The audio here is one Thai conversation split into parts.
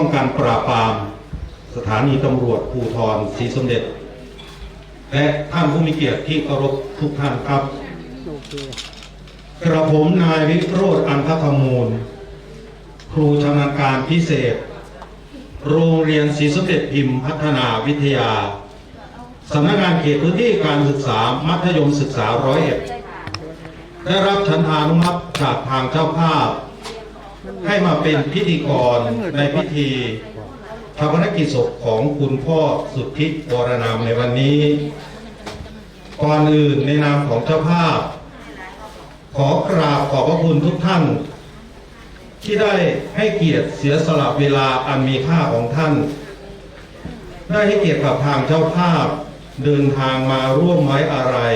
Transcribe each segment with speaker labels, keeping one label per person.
Speaker 1: องกันปราบปราม สถานีตำรวจภูธรศรีสมเด็จ และท่านผู้มีเกียรติที่เคารพทุกท่านครับ กระผมนายวิโรธอันทคมูล ครูชำนาญการพิเศษ โรงเรียนศรีสมเด็จพิมพ์พัฒนาวิทยาสำนักงานเขตพื้นที่การศึกษามัธยมศึกษาร้อยเอ็ดได้รับฉันทานุมัติจากทางเจ้าภาพ ให้มาเป็นพิธีกรในพิธีชาปนกิจศพของคุณพ่อสุทธิวรนามในวันนี้ก่อนอื่นในนามของเจ้าภาพ ขอกราบขอบพระคุณทุกท่าน ที่ได้ให้เกียรติเสียสละเวลาอันมีค่าของท่าน ได้ให้เกียรติกับทางเจ้าภาพ เดินทางมาร่วมไว้อาลัย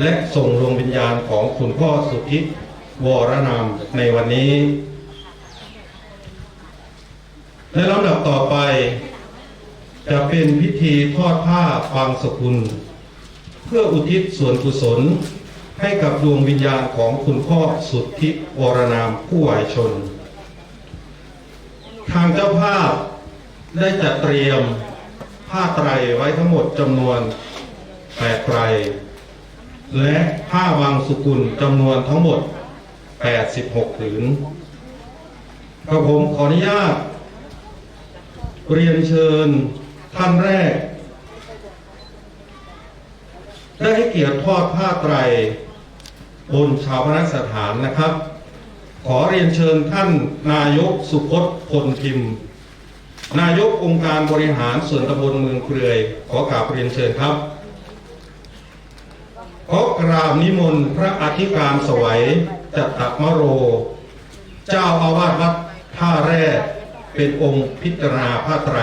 Speaker 1: และส่งดวงวิญญาณของคุณพ่อสุทธิวรนามในวันนี้ ในลำดับต่อไป จะเป็นพิธีทอดผ้าบางสกุล เพื่ออุทิศส่วนกุศล ให้กับดวงวิญญาณของคุณพ่อสุทธิวรนามผู้วายชน ทางเจ้าภาพได้จัดเตรียมผ้าไตรไว้ทั้งหมดจำนวนแปดไตร และผ้าวังสุกุลจำนวนทั้งหมด 86ผืนกระผมขออนุญาต เรียนเชิญท่านแรก ได้ให้เกียรติทอดผ้าไตรบนชาวพนักสถานนะครับ ขอเรียนเชิญท่านนายกสุพจน์พลพิมพ์ นายกองค์การบริหารส่วนตำบลเมืองเกลือยขอกราบเรียนเชิญครับขอกราบนิมนต์พระอธิการสวัยจัตตมโร เจ้าอาวาสวัดท่าแร่ เป็นองค์พิจารณาพระไตร